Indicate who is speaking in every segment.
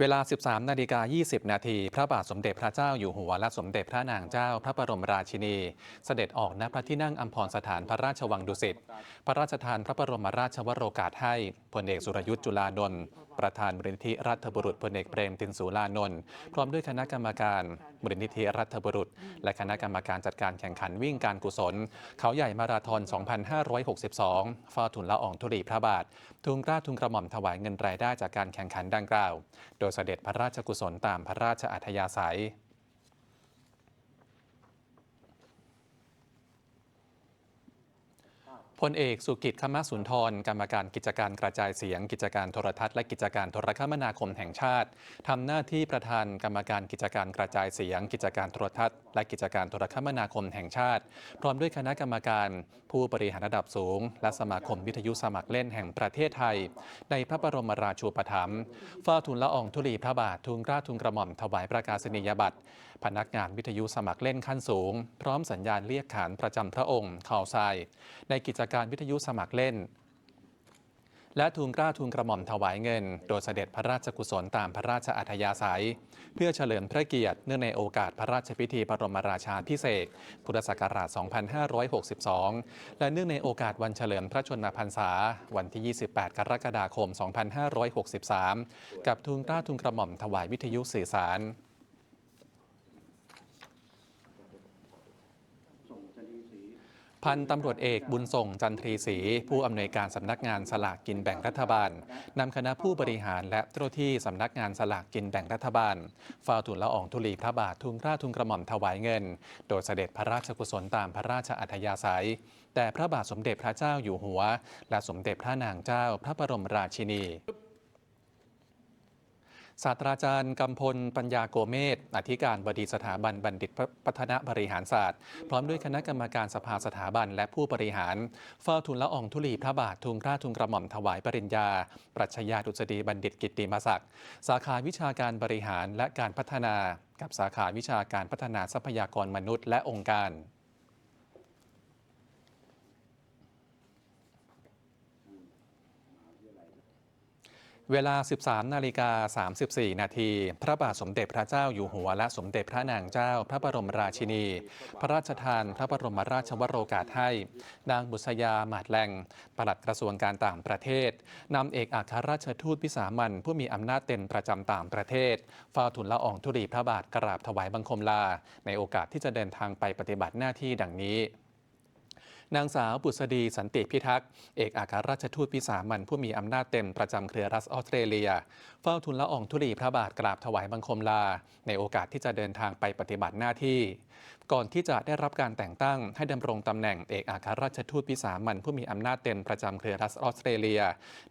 Speaker 1: เวลา 13 นาฬิกา 20 นาที พระบาทสมเด็จพระเจ้าอยู่หัว และสมเด็จพระนางเจ้าพระบรมราชินี เสด็จออกณพระที่นั่งอัมพรสถานพระราชวังดุสิต พระราชทานพระบรมราชวโรกาสให้พลเอกสุรยุทธ์จุลานนท์ ประธานมูลนิธิรัฐบุรุษพลเอกเปรมตินสูลานนท์ พร้อมด้วยคณะกรรมการมูลนิธิรัฐบุรุษ และคณะกรรมการจัดการแข่งขันวิ่งการกุศล เขาใหญ่มาราธอน 2562ฟ้าทุนละอองธุลีพระบาท ทุนกล้าทุนกระหม่อมถวายเงินรายได้จากการแข่งขันดังกล่าวโดยเสด็จพระราชกุศลตามพระราชอัธยาศัยพลเอกสุกิจคมสุนทร กรรมการกิจการกระจายเสียง กิจการโทรทัศน์และกิจการโทรคมนาคมแห่งชาติ ทำหน้าที่ประธานกรรมการกิจการกระจายเสียง กิจการโทรทัศน์ และกิจการโทรคมนาคมแห่งชาติ พร้อมด้วยคณะกรรมการ ผู้บริหารระดับสูง และสมาคมวิทยุสมัครเล่นแห่งประเทศไทย ในพระบรมราชูปถัมภ์เฝ้าทูลละอองธุลีพระบาททูลเกล้าทูลกระหม่อมถวายประกาศนียบัตรพนักงานวิทยุสมัครเล่นขั้นสูง พร้อมสัญญาณเรียกขานประจำพระองค์ข่าวทราย ในกิจการวิทยุสมัครเล่น และทูลกล้าทูลกระหม่อมถวายเงิน โดยเสด็จพระราชกุศลตามพระราชอัธยาศัย เพื่อเฉลิมพระเกียรติเนื่องในโอกาสพระราชพิธีบรมราชาพิเศษพุทธศักราช 2562 และเนื่องในโอกาสวันเฉลิมพระชนมพรรษา วันที่ 28 กรกฎาคม 2563 กับทูลกล้าทูลกระหม่อมถวายวิทยุสื่อสาร พันตำรวจเอกบุญส่งจันทรีศรีผู้อำนวยการสำนักงานสลากกินแบ่งรัฐบาลนำคณะผู้บริหารและเจ้าหน้าที่สำนักงานสลากกินแบ่งรัฐบาลฝ้าทูลละอองธุลีพระบาททุนกล้าทุนกระหม่อมถวายเงิน โดยเสด็จพระราชกุศลตามพระราชอัธยาศัย แต่พระบาทสมเด็จพระเจ้าอยู่หัว และสมเด็จพระนางเจ้าพระบรมราชินี ศาสตราจารย์กำพลปัญญาโกเมศอธิการบดีสถาบันบัณฑิตพัฒนาบริหารศาสตร์ พร้อมด้วยคณะกรรมการสภาสถาบันและผู้บริหารเฝ้าทุนละอองธุลีพระบาททุนกล้าทุนกระหม่อมถวายปริญญา ปรัชญาดุษฎีบัณฑิตกิตติมศักดิ์สาขาวิชาการบริหารและการพัฒนา กับสาขาวิชาการพัฒนาทรัพยากรมนุษย์และองค์การ เวลา 13 นาฬิกา 34 นาที พระบาทสมเด็จพระเจ้าอยู่หัวและสมเด็จพระนางเจ้า พระบรมราชินี พระราชทานพระบรมราชวโรกาสให้ นางบุษยาหมาดแรงปลัดกระทรวงการต่างประเทศ นำเอกอัครราชทูตวิสามันผู้มีอำนาจเต็มประจำต่างประเทศเฝ้าทุนละอองธุลีพระบาทกราบถวายบังคมลา ในโอกาสที่จะเดินทางไปปฏิบัติหน้าที่ดังนี้ นางสาวบุษดีสันติพิทักษ์เอกอัครราชทูตวิสามันผู้มีอำนาจเต็มประจำเครือรัฐออสเตรเลีย เฝ้าทุนละอองธุลีพระบาทกราบถวายบังคมลา ในโอกาสที่จะเดินทางไปปฏิบัติหน้าที่ ก่อนที่จะได้รับการแต่งตั้งให้ดำรงตำแหน่งเอกอัครราชทูตวิสามันผู้มีอำนาจเต็มประจำเครือรัฐออสเตรเลีย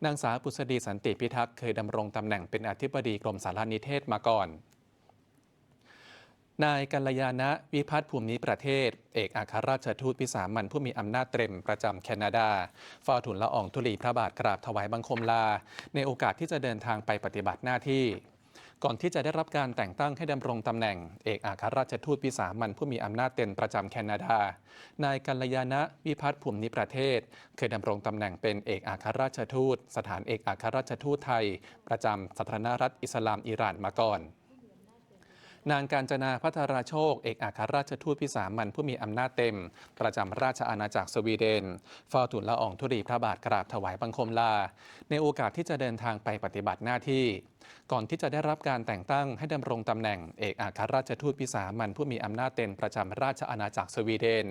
Speaker 1: นางสาวบุษดีสันติพิทักษ์เคยดำรงตำแหน่งเป็นอธิบดีกรมสารนิเทศมาก่อน นายกัลยาณวิพัฒน์ภูมิประเทศ เอกอัครราชทูตวิสามันผู้มีอำนาจเต็มประจำแคนาดาเฝ้าทุนละอองธุลีพระบาทกราบถวายบังคมลา ในโอกาสที่จะเดินทางไปปฏิบัติหน้าที่ ก่อนที่จะได้รับการแต่งตั้งให้ดำรงตำแหน่ง เอกอัครราชทูตวิสามันผู้มีอำนาจเต็มประจำแคนาดา นายกัลยาณวิพัฒน์ภูมิประเทศ เคยดำรงตำแหน่งเป็นเอกอัครราชทูต สถานเอกอัครราชทูตไทย ประจำสาธารณรัฐอิสลามอิหร่านมาก่อน นางการจนาพัทราโชค เอกอัครราชทูตพิสามันผู้มีอำนาจเต็ม ประจำราชอาณาจักรสวีเดนเฝ้าทูลละอองธุลีพระบาทกราบถวายบังคมลา ในโอกาสที่จะเดินทางไปปฏิบัติหน้าที่ ก่อนที่จะได้รับการแต่งตั้งให้ดำรงตำแหน่งเอกอัครราชทูตพิสามันผู้มีอำนาจเต็มประจำราชอาณาจักรสวีเดน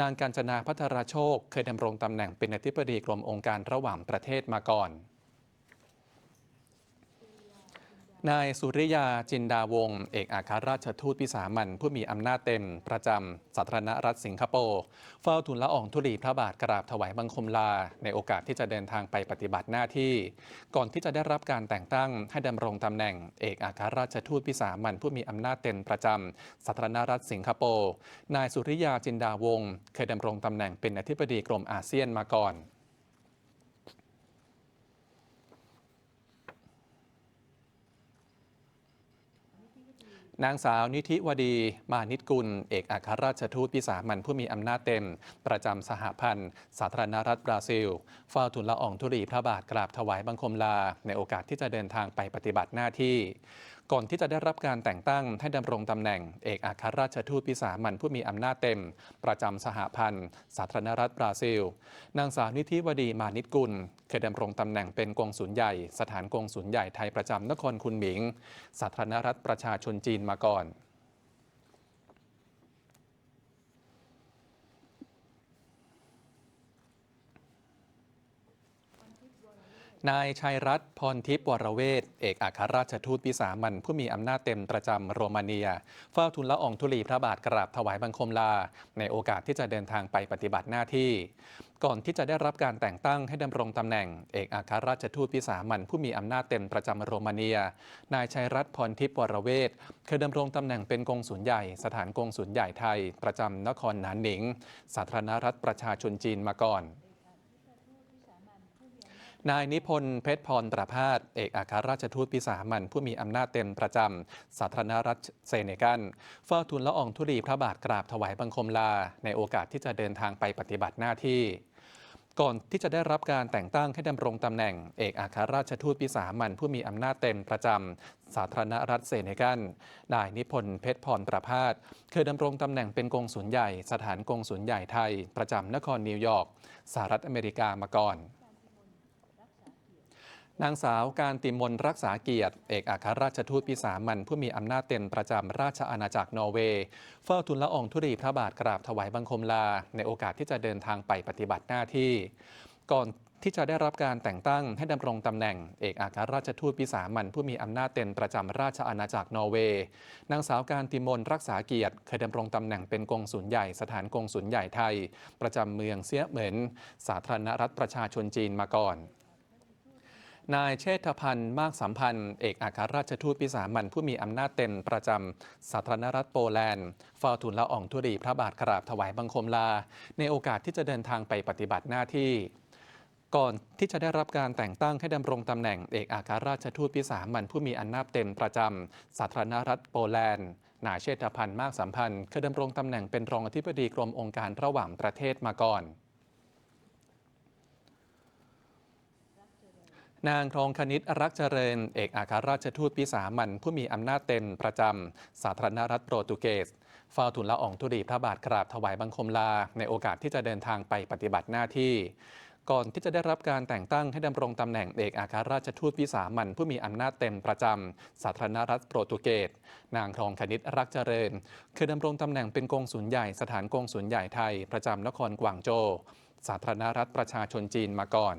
Speaker 1: นางการจนาพัทราโชค เคยดำรงตำแหน่งเป็นอธิบดีกรมองค์การระหว่างประเทศมาก่อน นายสุริยาจินดาวงศ์เอกอัครราชทูตพิสามันผู้มีอำนาจเต็มประจำสาธารณรัฐสิงคโปร์เฝ้าทูลละอองธุลีพระบาทกราบถวายบังคมลา ในโอกาสที่จะเดินทางไปปฏิบัติหน้าที่ ก่อนที่จะได้รับการแต่งตั้งให้ดำรงตำแหน่ง เอกอัครราชทูตพิสามันผู้มีอำนาจเต็มประจำสาธารณรัฐสิงคโปร์นายสุริยาจินดาวงศ์เคยดำรงตำแหน่งเป็นอธิบดีกรมอาเซียนมาก่อน นางสาวนิธิวดีมานิตกุล เอกอัครราชทูตพิสามันผู้มีอำนาจเต็ม ประจำสหพันธ์ สาธารณรัฐบราซิลเฝ้าทูลละอองธุลีพระบาทกราบถวายบังคมลา ในโอกาสที่จะเดินทางไปปฏิบัติหน้าที่ ก่อนที่จะได้รับการแต่งตั้งให้ดำรงตำแหน่งเอกอัครราชทูตพิสามันผู้มีอำนาจเต็ม ประจำสหพันธ์ สาธารณรัฐบราซิล นางสาวนิธิวดีมานิตกุลเคยดำรงตำแหน่งเป็นกงสุลใหญ่ สถานกงสุลใหญ่ไทยประจำนครคุนหมิง สาธารณรัฐประชาชนจีนมาก่อน นายชัยรัตน์พรทิพย์วรเวทเอกอัครราชทูตวิสามันผู้มีอำนาจเต็มประจำโรมาเนีย เฝ้าทูลละอองธุลีพระบาทกราบถวายบังคมลา ในโอกาสที่จะเดินทางไปปฏิบัติหน้าที่ ก่อนที่จะได้รับการแต่งตั้งให้ดำรงตำแหน่ง เอกอัครราชทูตวิสามันผู้มีอำนาจเต็มประจำโรมาเนีย นายชัยรัตน์พรทิพย์วรเวทเคยดำรงตำแหน่งเป็นกงสุลใหญ่ สถานกงสุลใหญ่ไทย ประจำนครหนานหนิง สาธารณรัฐประชาชนจีนมาก่อน นายนิพนธ์เพชรพรประพาสเอกอัครราชทูตวิสามันผู้มีอำนาจเต็มประจำสาธารณรัฐเซเนกัลเฝ้าทูลละอองธุลีพระบาทกราบถวายบังคมลา ในโอกาสที่จะเดินทางไปปฏิบัติหน้าที่ ก่อนที่จะได้รับการแต่งตั้งให้ดำรงตำแหน่ง เอกอัครราชทูตวิสามันผู้มีอำนาจเต็มประจำสาธารณรัฐเซเนกัลนายนิพนธ์เพชรพรประพาสเคยดำรงตำแหน่งเป็นกงสุลใหญ่ สถานกงสุลใหญ่ไทย ประจำนครนิวยอร์กสหรัฐอเมริกามาก่อน นางสาวการติมนรักษาเกียรติ เอกอัครราชทูตพิสามันผู้มีอำนาจเต็มประจำราชอาณาจักรนอร์เวย์ เฝ้าทูลละอองธุลีพระบาทกราบถวายบังคมลา ในโอกาสที่จะเดินทางไปปฏิบัติหน้าที่ ก่อนที่จะได้รับการแต่งตั้งให้ดำรงตำแหน่ง เอกอัครราชทูตพิสามันผู้มีอำนาจเต็มประจำราชอาณาจักรนอร์เวย์ นางสาวการติมนรักษาเกียรติ เคยดำรงตำแหน่งเป็นกงสุลใหญ่สถานกงสุลใหญ่ไทย ประจำเมืองเซียเหมินสาธารณรัฐประชาชนจีนมาก่อน นายเชษฐพันธ์มากสัมพันธ์ เอกอัครราชทูตพิสามันผู้มีอำนาจเต็มประจำสาธารณรัฐโปแลนด์เฝ้าทูลละอองธุลีพระบาทกราบถวายบังคมลา ในโอกาสที่จะเดินทางไปปฏิบัติหน้าที่ ก่อนที่จะได้รับการแต่งตั้งให้ดำรงตำแหน่งเอกอัครราชทูตพิสามันผู้มีอำนาจเต็มประจำสาธารณรัฐโปแลนด์นายเชษฐพันธ์มากสัมพันธ์เคยดำรงตำแหน่งเป็นรองอธิบดีกรมองค์การระหว่างประเทศมาก่อน นางทองคณิตรักเจริญ เอกอัครราชทูตพิสามันผู้มีอำนาจเต็มประจำ สาธารณรัฐโปรตุเกสเฝ้าทูลละอองธุลีพระบาทกราบถวายบังคมลา ในโอกาสที่จะเดินทางไปปฏิบัติหน้าที่ ก่อนที่จะได้รับการแต่งตั้งให้ดำรงตำแหน่งเอกอัครราชทูตวิสามันผู้มีอำนาจเต็มประจำ สาธารณรัฐโปรตุเกส นางทองคณิตรักเจริญเคยดำรงตำแหน่งเป็นกงสุลใหญ่สถานกงสุลใหญ่ไทย ประจำนครกวางโจวสาธารณรัฐประชาชนจีนมาก่อน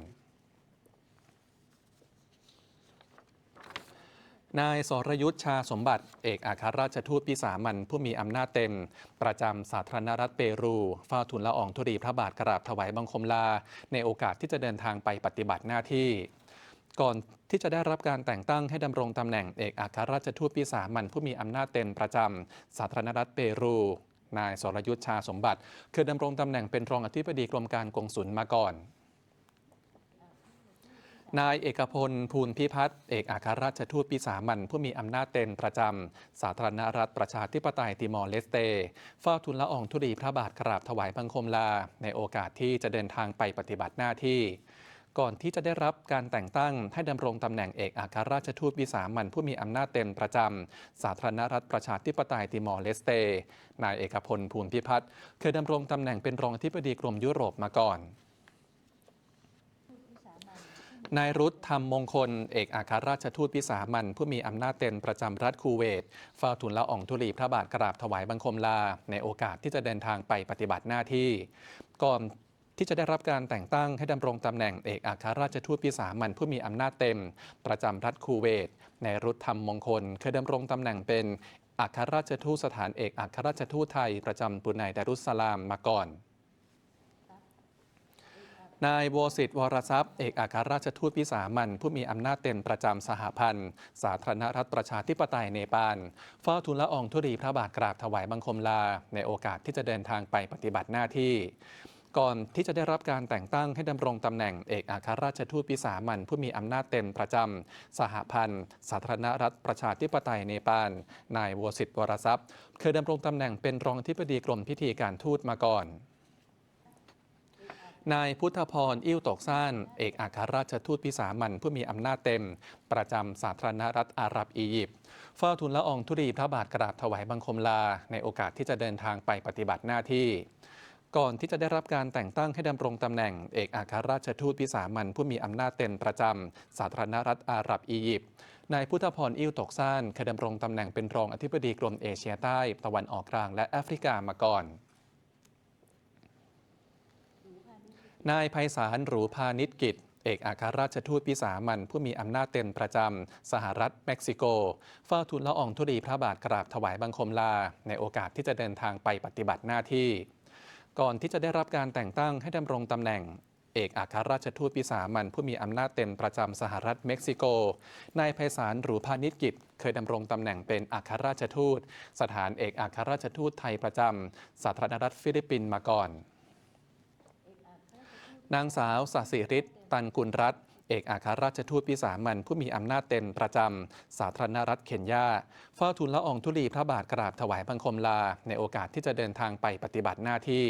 Speaker 1: นายสรยุทธชาสมบัติ เอกอัครราชทูตพิสามันผู้มีอำนาจเต็ม ประจำสาธารณรัฐเปรูฝ้าทูลละอองธุลีพระบาทกราบถวายบังคมลา ในโอกาสที่จะเดินทางไปปฏิบัติหน้าที่ ก่อนที่จะได้รับการแต่งตั้งให้ดำรงตำแหน่งเอกอัครราชทูตพิสามันผู้มีอำนาจเต็มประจำสาธารณรัฐเปรูนายสรยุทธชาสมบัติเคยดำรงตำแหน่งเป็นรองอธิบดีกรมการกงสุลมาก่อน นายเอกพลภูลพิพัฒน์เอกอัครราชทูตพิสามันผู้มีอำนาจเต็มประจำ สาธารณรัฐประชาธิปไตยติมอร์เลสเตเฝ้าทูลละอองธุลีพระบาทกราบถวายบังคมลา ในโอกาสที่จะเดินทางไปปฏิบัติหน้าที่ ก่อนที่จะได้รับการแต่งตั้งให้ดำรงตำแหน่งเอกอัครราชทูตวิสามันผู้มีอำนาจเต็มประจำ สาธารณรัฐประชาธิปไตยติมอร์เลสเตนายเอกพลภูลพิพัฒน์เคยดำรงตำแหน่งเป็นรองอธิบดีกรมยุโรปมาก่อน นายรุธธรรมมงคล เอกอัครราชทูตพิสามันผู้มีอำนาจเต็มประจำรัฐคูเวตเฝ้าทูลละอองธุลีพระบาทกราบถวายบังคมลา ในโอกาสที่จะเดินทางไปปฏิบัติหน้าที่ ก่อนที่จะได้รับการแต่งตั้งให้ดำรงตำแหน่งเอกอัครราชทูตพิสามันผู้มีอำนาจเต็ม ประจำรัฐคูเวตนายรุธธรรมมงคลเคยดำรงตำแหน่งเป็นอัครราชทูตสถานเอกอัครราชทูตไทย ประจำปุนัยดารุสสลามมาก่อน นายโวสิตวรทรัพย์เอกอัครราชทูตวิสามันผู้มีอำนาจเต็มประจำสหพันธ์ สาธารณรัฐประชาธิปไตยเนปาลเฝ้าทูลละอองธุลีพระบาทกราบถวายบังคมลา ในโอกาสที่จะเดินทางไปปฏิบัติหน้าที่ ก่อนที่จะได้รับการแต่งตั้งให้ดำรงตำแหน่งเอกอัครราชทูตวิสามันผู้มีอำนาจเต็มประจำสหพันธ์ สาธารณรัฐประชาธิปไตยเนปาลนายวสิทธิ์วรทรัพย์ เคยดำรงตำแหน่งเป็นรองอธิบดีกรมพิธีการทูตมาก่อน นายพุทธพร อิ่วตกซ่าน เอกอัครราชทูตวิสามันผู้มีอำนาจเต็ม ประจำสาธารณรัฐอาหรับอียิปต์เฝ้าทูลละอองธุลีพระบาทกราบถวายบังคมลา ในโอกาสที่จะเดินทางไปปฏิบัติหน้าที่ ก่อนที่จะได้รับการแต่งตั้งให้ดำรงตำแหน่ง เอกอัครราชทูตวิสามันผู้มีอำนาจเต็มประจำสาธารณรัฐอาหรับอียิปต์นายพุทธพรอิ่วตกซ่านเคยดำรงตำแหน่งเป็นรองอธิบดีกรมเอเชียใต้ ตะวันออกกลางและแอฟริกามาก่อน นายไพศาลหรูพาณิชกิจ เอกอัครราชทูตวิสามันผู้มีอำนาจเต็มประจำ สหรัฐเม็กซิโก เฝ้าทูลละอองธุลีพระบาทกราบถวายบังคมลา ในโอกาสที่จะเดินทางไปปฏิบัติหน้าที่ ก่อนที่จะได้รับการแต่งตั้งให้ดำรงตำแหน่งเอกอัครราชทูตวิสามันผู้มีอำนาจเต็มประจำสหรัฐเม็กซิโก นายไพศาลหรูพาณิชกิจ เคยดำรงตำแหน่งเป็นอัครราชทูต สถานเอกอัครราชทูตไทยประจำสาธารณรัฐฟิลิปปินส์มาก่อน นางสาวสศิริศตันกุลรัตน์เอกอัครราชทูตวิสามันผู้มีอำนาจเต็มประจำ สาธารณรัฐเคนยาเฝ้าทูลละอองธุลีพระบาทกราบถวายบังคมลา ในโอกาสที่จะเดินทางไปปฏิบัติหน้าที่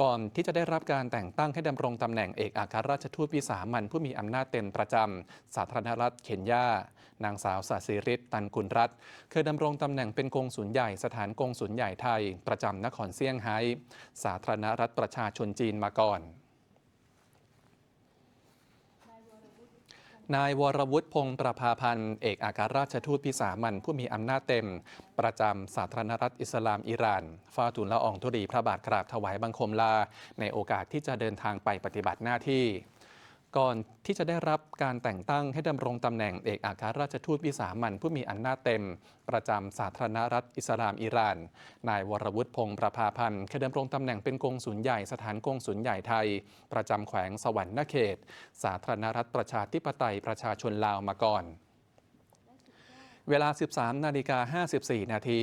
Speaker 1: ก่อนที่จะได้รับการแต่งตั้งให้ดำรงตำแหน่งเอกอัครราชทูตวิสามันผู้มีอำนาจเต็มประจำ สาธารณรัฐเคนยานางสาวสศิริศตันกุลรัตน์เคยดำรงตำแหน่งเป็นกงสุลใหญ่สถานกงสุลใหญ่ไทย ประจำนครเซี่ยงไฮ้สาธารณรัฐประชาชนจีนมาก่อน นายวรวุฒิพงศ์ประภาพันธ์เอกอัครราชทูตพิสามันผู้มีอำนาจเต็ม ประจำสาธารณรัฐอิสลามอิหร่านฟ้าทูลละอองธุลีพระบาทกราบถวายบังคมลา ในโอกาสที่จะเดินทางไปปฏิบัติหน้าที่ ก่อนที่จะได้รับการแต่งตั้งให้ดำรงตำแหน่งเอกอัครราชทูตวิสามันผู้มีอำนาจเต็ม ประจำสาธารณรัฐอิสลามอิหร่าน นายวรวุฒิพงศ์ประภาพันธ์เคยดำรงตำแหน่งเป็นกงสุลใหญ่สถานกงสุลใหญ่ไทย ประจำแขวงสวรรณเขต สาธารณรัฐประชาธิปไตยประชาชนลาวมาก่อน เวลา 13 นาฬิกา 54 นาที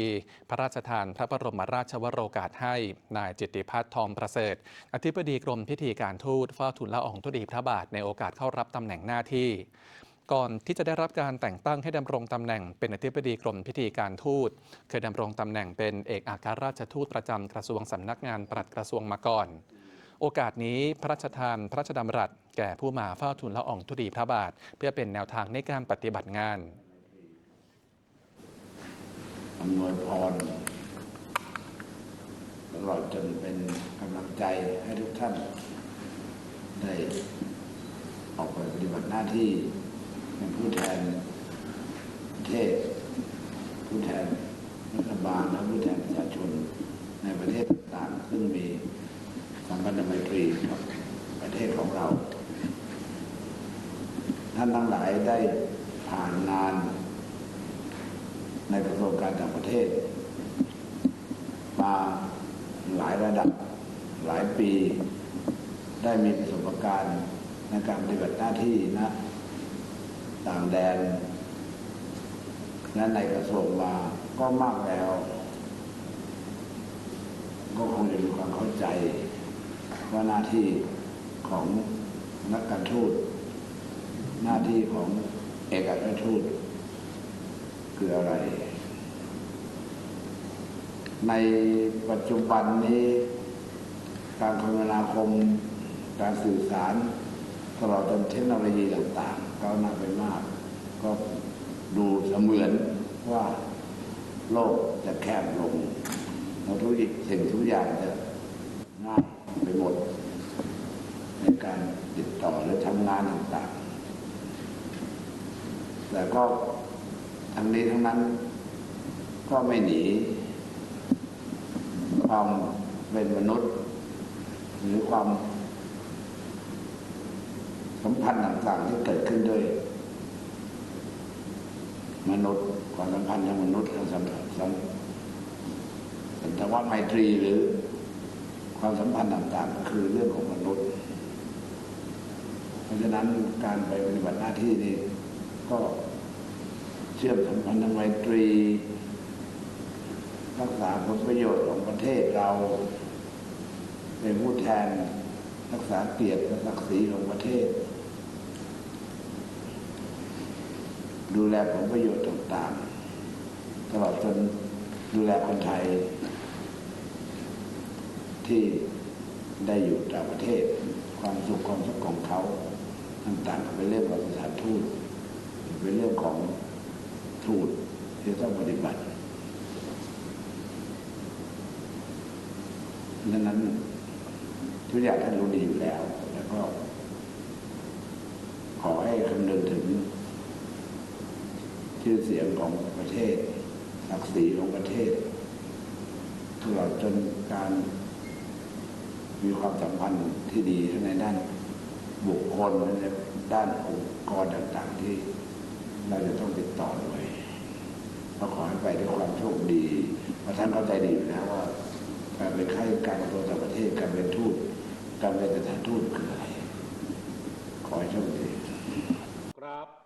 Speaker 1: พระราชทานพระบรมราชวโรกาสให้ นายจิตติพัฒน์ทองประเสริฐ อธิบดีกรมพิธีการทูตเฝ้าทูลละอองธุลีพระบาทในโอกาสเข้ารับตำแหน่งหน้าที่ก่อนที่จะได้รับการแต่งตั้งให้ดำรงตำแหน่งเป็นอธิบดีกรมพิธีการทูต เคยดำรงตำแหน่งเป็นเอกอัครราชทูตประจำกระทรวงสำนักงานปลัดกระทรวงมาก่อน โอกาสนี้พระราชทานพระราชดำรัส แก่ผู้มาเฝ้าทูลละอองธุลีพระบาท เพื่อเป็นแนวทางในการปฏิบัติงาน
Speaker 2: อำนวยพรตลอดจนเป็นกำลังใจให้ทุกท่าน ได้ออกไปปฏิบัติหน้าที่เป็นผู้แทนประเทศ ผู้แทนรัฐบาลและผู้แทนประชาชนในประเทศต่างๆซึ่งมีสัมพันธไมตรีกับประเทศของเรา ท่านทั้งหลายได้ผ่านงานในกระทรวงการ ต่างประเทศ มาหลายระดับหลายปี ได้มีประสบการณ์ในการปฏิบัติหน้าที่นะต่างแดนและในกระทรวงมาก็มากแล้ว ก็คงจะมีความเข้าใจว่าหน้าที่ของนักการทูตหน้าที่ของเอกอัครรทูตคืออะไร ในปัจจุบันนี้การคมนาคมการสื่อสาร ตลอดจนเทคโนโลยีต่างๆก้าวหน้าไปมาก ก็ดูเสมือนว่าโลกจะแคบลงแล้วทุกสิ่งทุกอย่างจะง่ายไปหมด ในการติดต่อหรือทำงานต่างๆ แต่ก็ทั้งนี้ทั้งนั้นก็ไม่หนี ความเป็นมนุษย์ หรือความสัมพันธ์ต่างๆที่เกิดขึ้นด้วยมนุษย์ความสัมพันธ์ทางมนุษย์ทางสัมพันธ์สัมสันตวไมตรีหรือความสัมพันธ์ต่างๆ คือเรื่องของมนุษย์ เพราะฉะนั้นการไปปฏิบัติหน้าที่นี้ก็เชื่อมสัมพันธ์ทางไมตรี รักษาผลประโยชน์ของประเทศเรา เป็นผู้แทน รักษาเกียรติและศักดิ์ศรีของประเทศ ดูแลผลประโยชน์ต่างๆตลอดจนดูแลคนไทย ที่ได้อยู่ต่างประเทศ ความสุขความสุขของเขาต่างๆเป็นเรื่องของสถานทูตเป็นเรื่องของทูตที่ต้องปฏิบัติ ดังนั้นทุกอย่างท่านรู้ดีอยู่แล้ว แล้วก็ ขอให้คำนึงถึง ชื่อเสียงของประเทศศักดิ์ศรีของประเทศตลอดจนการมีความสัมพันธ์ที่ดีทั้งในด้านบุคคลและในด้านองค์กรต่างๆที่ เราจะต้องติดต่อด้วยเราขอให้ไปด้วยความโชคดีเพราะท่านเข้าใจดีอยู่แล้วว่า การเป็นข้าราชการกระงต่างประเทศการเป็นทูตการเป็นสถานทูตคืออะไรขอให้โชคดีครับ